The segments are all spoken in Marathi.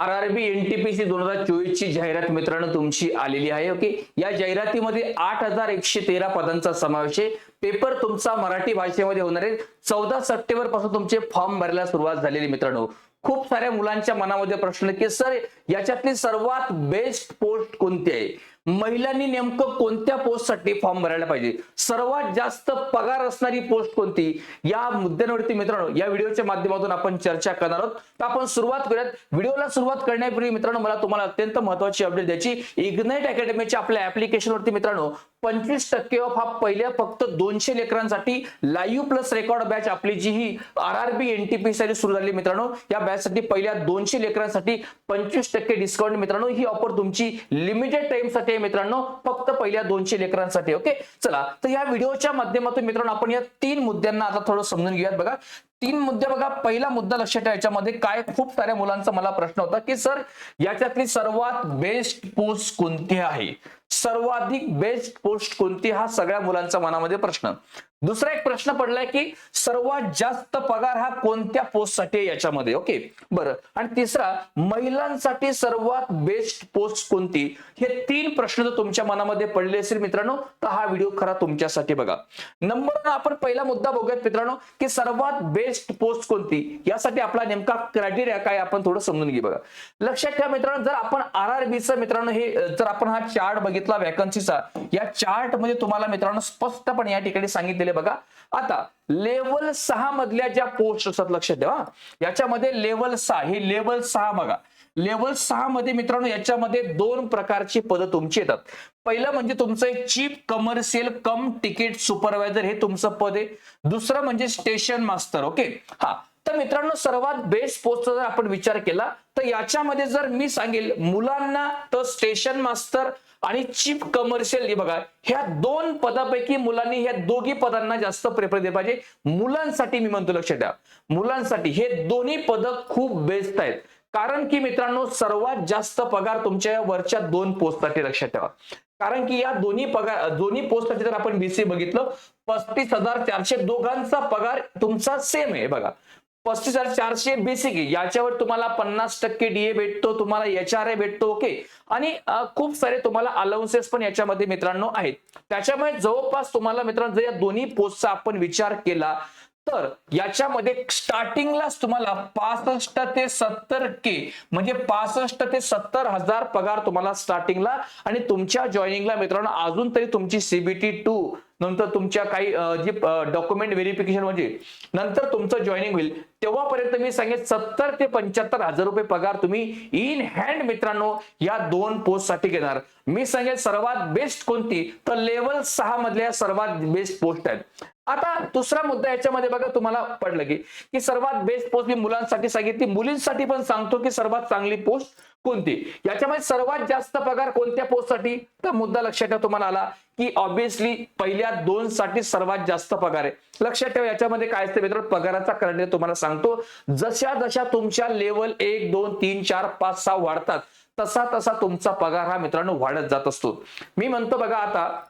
आर आर बी एनटीपीसी दोन हजार चोवीस ची जाहिरात मित्रांनो तुमची आलेली आहे ओके? या जाहिरातीमध्ये आठ हजार एकशे तेरा पदांचा समावेश आहे. पेपर तुमचा मराठी भाषेमध्ये होणार आहे. चौदा सप्टेंबरपासून तुमचे फॉर्म भरायला सुरुवात झालेली मित्रांनो. खूप साऱ्या मुलांच्या मनामध्ये प्रश्न की सर याच्यातली सर्वात बेस्ट पोस्ट कोणती आहे? महिलांनी नेमकं कोणत्या पोस्टसाठी फॉर्म भरायला पाहिजे? सर्वात जास्त पगार असणारी पोस्ट कोणती? या मुद्द्यांवरती मित्रांनो या व्हिडिओच्या माध्यमातून आपण चर्चा करणार आहोत. तर आपण सुरुवात करूयात. व्हिडिओला सुरुवात करण्यापूर्वी मित्रांनो मला तुम्हाला अत्यंत महत्वाची अपडेट द्यायची इग्नाइट अकॅडमीच्या आपल्या ऍप्लिकेशनवरती मित्रांनो पंचवीस टक्के ऑफ हा पहिल्या फक्त दोनशे लेकरांसाठी लाईव्ह प्लस रेकॉर्ड बॅच आपली जी ही आर आर बी एनटीपी साठी सुरू झाली. मित्रांनो या बॅच साठी पहिल्या दोनशे लेकरांसाठी पंचवीस टक्के डिस्काउंट मित्रांनो ही ऑफर तुमची लिमिटेड टाइमसाठी आहे मित्रांनो. फक्त पहिल्या दोनशे लेकरांसाठी ओके चला तर या व्हिडिओच्या माध्यमातून मित्रांनो आपण या तीन मुद्द्यांना आता थोडं समजून घेऊयात बघा. तीन मुद्दे बघा. पहिला मुद्दा लक्षात ठेवा याच्यामध्ये. काय खूप साऱ्या मुलांचा मला प्रश्न होता की सर याच्यातली सर्वात बेस्ट पोस्ट कोणती आहे? सर्वाधिक बेस्ट पोस्ट कोणती? हा सगळ्या मुलांचा मनामध्ये प्रश्न. दुसरा एक प्रश्न पडलाय की सर्वात जास्त पगार हा कोणत्या पोस्टसाठी आहे याच्यामध्ये? ओके बरं. आणि तिसरा महिलांसाठी सर्वात बेस्ट पोस्ट कोणती? हे तीन प्रश्न जर तुमच्या मनामध्ये पडले असेल मित्रांनो तर हा व्हिडिओ खरा तुमच्यासाठी बघा. नंबर आपण पहिला मुद्दा बघूयात मित्रांनो की सर्वात बेस्ट पोस्ट कोणती? यासाठी आपला नेमका क्रायटेरिया काय आपण थोडं समजून घे बघा. लक्षात ठेवा मित्रांनो जर आपण आर आर बीचं मित्रांनो हे जर आपण हा चार्ट बघितला वॅकन्सीचा या चार्टमध्ये तुम्हाला मित्रांनो स्पष्टपणे या ठिकाणी सांगितले केले बघा. आता लेवल सहा मधल्या ज्या पोस्ट असतात लक्षात ठेवा. याच्यामध्ये लेवल सहा हे लेवल सहा बघा. लेवल सहा मध्ये मित्रांनो याच्यामध्ये दोन प्रकारची पदं तुमची येतात. पहिलं म्हणजे तुमचं एक chief commercial cum ticket supervisor हे तुमचं पद आहे. दुसरं म्हणजे स्टेशन मास्टर ओके हा. तर मित्रांनो सर्वात बेस्ट पोस्टचा जर आपण विचार केला तर याच्यामध्ये जर मी सांगेल मुलांना तर स्टेशन मास्टर आणि चीफ कमर्शियल हे बघा ह्या दोन पदापैकी मुलांनी ह्या दोघी पदांना जास्त प्रेफर दिले पाहिजे. मुलांसाठी मी म्हणतो लक्षात द्या. मुलांसाठी हे दोन्ही पद खूप बेस्ट आहेत. कारण की मित्रांनो सर्वात जास्त पगार तुमच्या या वरच्या दोन पोस्टसाठी लक्षात ठेवा. कारण की या दोन्ही पगार दोन्ही पोस्टसाठी जर आपण बीसी बघितलं पस्तीस हजार चारशे दोघांचा पगार तुमचा सेम आहे बघा. पस्तीस हजार चारशे बेसिक आहे. याच्यावर तुम्हाला पन्नास टक्के डीए भेटतो तुम्हाला एच आर ए भेटतो ओके आणि खूप सारे तुम्हाला अलाउन्सेस पण याच्यामध्ये मित्रांनो आहेत. त्याच्यामुळे जवळपास तुम्हाला मित्रांनो जर या दोन्ही पोस्टचा आपण विचार केला तर याच्यामध्ये स्टार्टिंगलाच तुम्हाला पासष्ट ते सत्तर के म्हणजे पासष्ट ते सत्तर हजार पगार तुम्हाला स्टार्टिंगला आणि तुमच्या जॉईनिंगला मित्रांनो अजून तरी तुमची सीबीटी टू नंतर तुमच्या काही जी डॉक्युमेंट व्हेरिफिकेशन म्हणजे नंतर तुमचं जॉईनिंग होईल. तेव्हापर्यंत मी सांगेन सत्तर ते पंच्याहत्तर हजार रुपये पगार तुम्ही इन हँड मित्रांनो या दोन पोस्टसाठी घेणार. मी सांगेन सर्वात बेस्ट कोणती? तर लेवल सहा मधल्या सर्वात बेस्ट पोस्ट आहेत. आता दुसरा मुद्दा याच्यामध्ये बघा तुम्हाला पडलं की की सर्वात बेस्ट पोस्ट मी मुलांसाठी सांगितली. मुलींसाठी पण सांगतो की सर्वात चांगली पोस्ट कोणती? याच्यामध्ये सर्वात जास्त पगार कोणत्या पोस्टसाठी? तर मुद्दा लक्षात ठेवा तुम्हाला आला की ऑब्विसली पहिल्या दोन साठी सर्वात जास्त पगार आहे. लक्षात ठेवा याच्यामध्ये काय असते मित्र पगाराचा करणे तुम्हाला सांगतो. जशा जशा तुमच्या लेवल एक दोन तीन चार पाच सहा वाढतात तसा तसा तुमचा पगार हा मित्रांनो वाढत जात असतो. मी म्हणतो बघा आता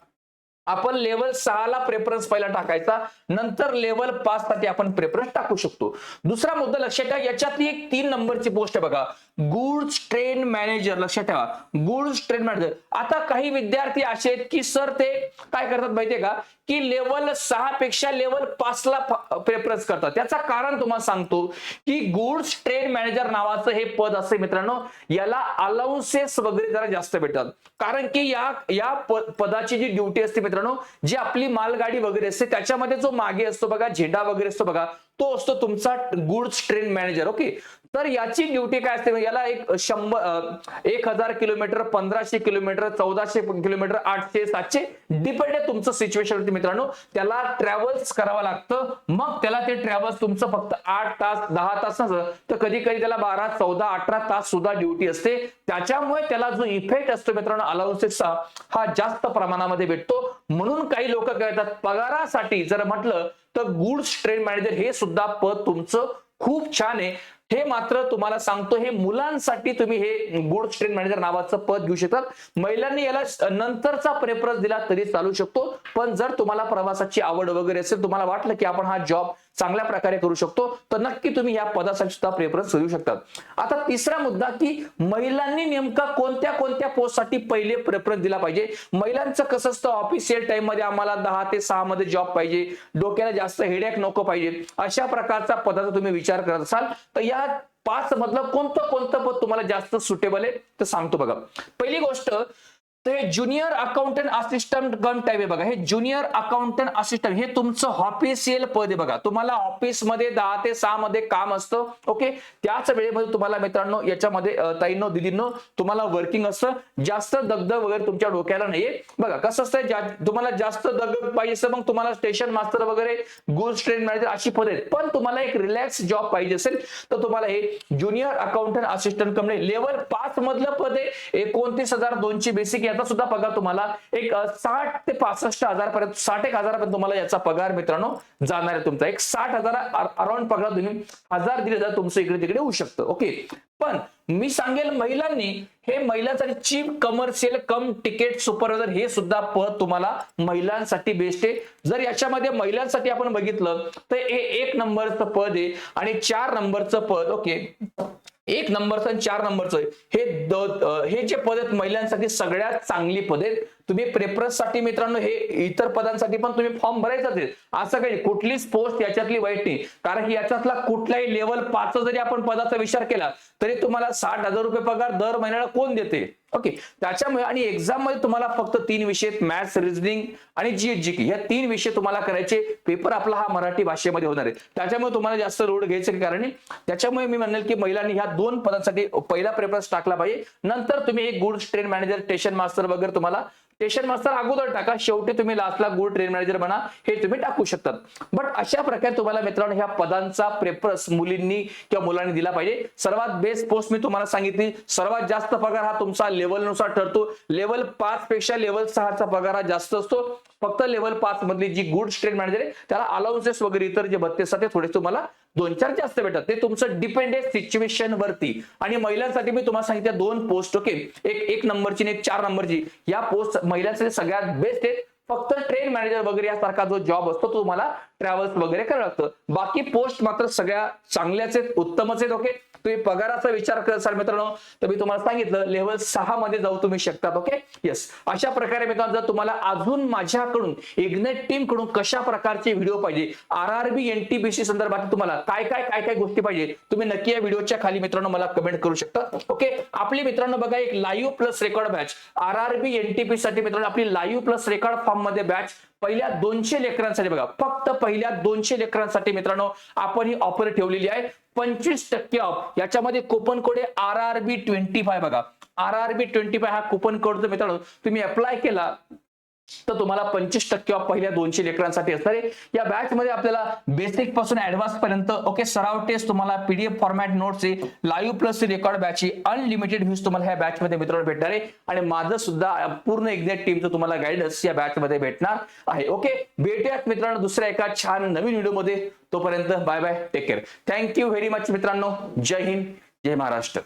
आपण लेवल सहाला प्रेफरन्स पहिला टाकायचा नंतर लेवल पाच साठी आपण प्रेफरन्स टाकू शकतो. दुसरा मुद्दा लक्षात ठेवा याच्यातली एक तीन नंबरची पोस्ट आहे बघा. गुड्स ट्रेन मॅनेजर लक्षात ठेवा. Goods train manager. आता काही विद्यार्थी असे आहेत की सर ते काय करतात माहितीये का? की लेवल सहा पेक्षा लेवल पाच ला प्रेफरन्स करतात. त्याचा कारण तुम्हाला सांगतो की गुड्स ट्रेन मॅनेजर नावाचं हे पद असते मित्रांनो याला अलाउन्सेस वगैरे जरा जास्त भेटतात. कारण की या या पदाची जी ड्युटी असते मित्रांनो जी आपली मालगाडी वगैरे असते त्याच्यामध्ये जो मागे असतो बघा झेंडा वगैरे असतो बघा तो असतो तुमचा गुड्स ट्रेन मॅनेजर ओके? तर याची ड्युटी काय असते? याला एक शंभर एक हजार किलोमीटर पंधराशे किलोमीटर चौदाशे किलोमीटर आठशे सातशे डिपेंड आहे तुमचं सिच्युएशन मित्रांनो. त्याला ट्रॅव्हल्स करावं लागतं. मग त्याला ते ट्रॅव्हल्स तुमचं फक्त आठ तास दहा तास नसतं. तर कधी कधी त्याला बारा चौदा अठरा तास सुद्धा ड्युटी असते. त्याच्यामुळे त्याला जो इफेक्ट असतो मित्रांनो अलाउन्सेसचा हा जास्त प्रमाणामध्ये भेटतो. म्हणून काही लोक काय करतात? पगारासाठी जर म्हटलं तर गुड्स ट्रेन मॅनेजर हे सुद्धा पद तुमचं खूप छान आहे. हे मात्र तुम्हाला सांगतो हे मुलांसाठी तुम्ही हे गुड स्ट्रेन मॅनेजर नावाचं पद घेऊ शकतात. महिलांनी याला नंतरचा प्रेफरन्स दिला तरी चालू शकतो. पण जर तुम्हाला प्रवासाची आवड वगैरे असेल तुम्हाला वाटलं की आपण हा जॉब चांगल्या प्रकारे करू शकतो तर नक्की तुम्ही या पदासाठी सुद्धा प्रेफरन्स देऊ शकतात आता तिसरा मुद्दा की महिलांनी नेमका कोणत्या कोणत्या पोस्टसाठी पहिले प्रेफरन्स दिला पाहिजे? महिलांचं कसं असतं ऑफिशियल टाइममध्ये आम्हाला दहा ते सहा मध्ये जॉब पाहिजे डोक्याला जास्त हेडॅक नको पाहिजे अशा प्रकारचा पदाचा तुम्ही विचार करत असाल तर या पाच मधलं कोणतं कोणतं पद तुम्हाला जास्त सुटेबल आहे तर सांगतो बघा. पहिली गोष्ट तर हे junior accountant assistant cum type आहे बघा. हे ज्युनियर अकाउंटंट असिस्टंट हे तुमचं ऑफिशियल पद आहे बघा. तुम्हाला ऑफिसमध्ये दहा ते सहा मध्ये काम असतं ओके त्याच वेळेमध्ये तुम्हाला मित्रांनो याच्यामध्ये ताईंनो दिदींनो तुम्हाला वर्किंग असतं. जास्त दगद वगैरे तुमच्या डोक्याला नाहीये. बघा कसं असतं तुम्हाला जास्त दगद पाहिजे असं मग तुम्हाला स्टेशन मास्टर वगैरे गुड्स ट्रेन मॅनेजर अशी पद आहेत. पण तुम्हाला एक रिलॅक्स जॉब पाहिजे असेल तर तुम्हाला हे junior accountant assistant company level पाच मधलं पद आहे एकोणतीस हजार दोनशे बेसिक याचा सुद्धा पगार तुम्हाला एक साठ ते पासष्ट हजार पर्यंत साठ एक हजारापर्यंत तुम्हाला याचा पगार मित्रांनो जाणार आहे तुमचा. एक साठ हजार अराउंड पगार तुम्ही हजार दीड हजार तुमचं इकडे तिकडे होऊ शकतं. ओके? पण मी सांगेल महिलांनी हे महिलांसाठी chief commercial cum ticket supervisor हे सुद्धा पद तुम्हाला महिलांसाठी बेस्ट आहे. जर याच्यामध्ये महिलांसाठी आपण बघितलं तर हे एक नंबरचं पद आहे आणि चार नंबरचं पद ओके? एक नंबरचं आणि चार नंबरचं. हे द- हे जे पद आहेत महिलांसाठी सगळ्यात चांगली पद आहेत. तुम्ही प्रेफरन्ससाठी मित्रांनो हे इतर पदांसाठी पण तुम्ही फॉर्म भरायचाच आहे. असं काही कुठलीच पोस्ट याच्यातली वाईट नाही. कारण की याच्यातला कुठलाही लेवल पाच जरी आपण पदाचा विचार केला तरी तुम्हाला साठ हजार रुपये पगार दर महिन्याला कोण देते? ओके त्याच्यामुळे आणि एक्झाममध्ये तुम्हाला फक्त तीन विषय मॅथ्स रिजनिंग आणि जी जी या तीन विषय तुम्हाला करायचे. पेपर आपला हा मराठी भाषेमध्ये होणार आहे. त्याच्यामुळे तुम्हाला जास्त लोड घ्यायचं कारण त्याच्यामुळे मी म्हणेल की महिलांनी ह्या दोन पदांसाठी पहिला प्रेफरन्स टाकला पाहिजे. नंतर तुम्ही एक good train manager station master वगैरे तुम्हाला स्टेशन मास्टर अगोदर टाका. शेवटी तुम्ही लास्टला गुड ट्रेन मॅनेजर बना. हे तुम्ही टाकू शकतात. बट अशा प्रकारे तुम्हाला मित्रांनो ह्या पदांचा प्रेफरन्स मुलींनी किंवा मुलांनी दिला पाहिजे. सर्वात बेस्ट पोस्ट मी तुम्हाला सांगितली. सर्वात जास्त पगार हा तुमचा लेवलनुसार ठरतो. लेवल पाच पेक्षा लेवल सहाचा पगार हा जास्त असतो. फक्त लेवल पाच मधली जी गुड स्ट्रेट मॅनेजर आहे त्याला अलाउन्सेस वगैरे इतर जे भत्ते असतात ते थोडे तुम्हाला दोन चार जास्त भेटतात. ते तुमचं डिपेंड आहे सिच्युएशन वरती. आणि महिलांसाठी मी तुम्हाला सांगितलं दोन पोस्ट ओके एक एक नंबरची आणि एक चार नंबरची या पोस्ट महिलांसाठी सगळ्यात बेस्ट आहे फक्त ट्रेन मॅनेजर वगैरे यासारखा जो जॉब असतो तो तुम्हाला ट्रॅव्हल्स वगैरे करावं लागतं. बाकी पोस्ट मात्र सगळ्या चांगल्याच आहेत उत्तमच आहेत ओके तुम्ही पगाराचा विचार करत असाल मित्रांनो तर मी तुम्हाला सांगितलं लेवल सहा मध्ये जाऊ तुम्ही शकतात ओके येस अशा प्रकारे मित्रांनो जर तुम्हाला अजून माझ्याकडून इग्नेट टीमकडून कशा प्रकारचे व्हिडिओ पाहिजे आर आर बी एनटीपीसी संदर्भात तुम्हाला काय काय काय काय गोष्टी पाहिजे तुम्ही नक्की या व्हिडिओच्या खाली मित्रांनो मला कमेंट करू शकता ओके आपली मित्रांनो बघा एक live plus record batch R R B NTP साठी मित्रांनो आपली लाईव्ह प्लस रेकॉर्ड फॉर्ममध्ये बॅच पहिल्या दोनशे लेकरांसाठी बघा फक्त पहिल्या दोनशे लेकरांसाठी मित्रांनो आपण ही ऑफर ठेवलेली आहे. पंचवीस टक्के ऑफ याच्यामध्ये कुपन कोड आहे R R B twenty five बघा. R R B twenty five हा कुपन कोड मित्रांनो तुम्ही अप्लाय केला तर तुम्हाला पंचवीस टक्के ऑफ पहिल्या दोनशे लेकरांसाठी असणार आहे. या बॅच मध्ये आपल्याला बेसिकपासून ऍडव्हान्स पर्यंत ओके सराव टेस्ट तुम्हाला PDF format notes live plus record batch unlimited views तुम्हाला ह्या बॅच मध्ये मित्रांनो भेटणार आहे. आणि माझं सुद्धा पूर्ण एक्झॅक्ट टीमचं तुम्हाला गायडन्स या बॅच मध्ये भेटणार आहे. ओके भेटूयात मित्रांनो दुसऱ्या एका छान नवीन व्हिडिओमध्ये तोपर्यंत bye bye take care thank you very much मित्रांनो. जय हिंद. जय महाराष्ट्र.